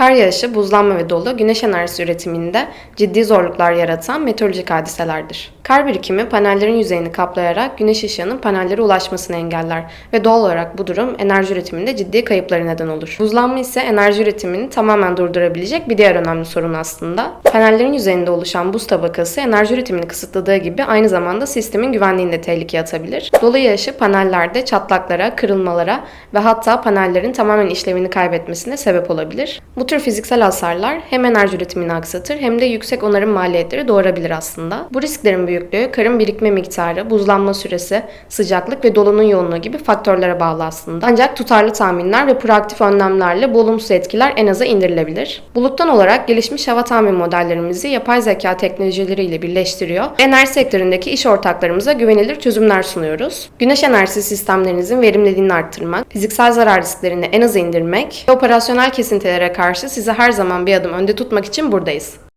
Kar yağışı, buzlanma ve dolu güneş enerjisi üretiminde ciddi zorluklar yaratan meteorolojik hadiselerdir. Kar birikimi panellerin yüzeyini kaplayarak güneş ışığının panellere ulaşmasını engeller ve doğal olarak bu durum enerji üretiminde ciddi kayıplara neden olur. Buzlanma ise enerji üretimini tamamen durdurabilecek bir diğer önemli sorun aslında. Panellerin yüzeyinde oluşan buz tabakası enerji üretimini kısıtladığı gibi aynı zamanda sistemin güvenliğini de tehlikeye atabilir. Dolu yağışı panellerde çatlaklara, kırılmalara ve hatta panellerin tamamen işlevini kaybetmesine sebep olabilir. Bu tür fiziksel hasarlar hem enerji üretimini aksatır hem de yüksek onarım maliyetleri doğurabilir aslında. Bu risklerin büyüklüğü, karın birikme miktarı, buzlanma süresi, sıcaklık ve dolunun yoğunluğu gibi faktörlere bağlı aslında. Ancak tutarlı tahminler ve proaktif önlemlerle bu olumsuz etkiler en aza indirilebilir. Buluttan olarak gelişmiş hava tahmin modellerimizi yapay zeka teknolojileriyle birleştiriyor ve enerji sektöründeki iş ortaklarımıza güvenilir çözümler sunuyoruz. Güneş enerjisi sistemlerinizin verimliliğini arttırmak, fiziksel zarar risklerini en aza indirmek ve operasyonel kesintilere karşı sizi her zaman bir adım önde tutmak için buradayız.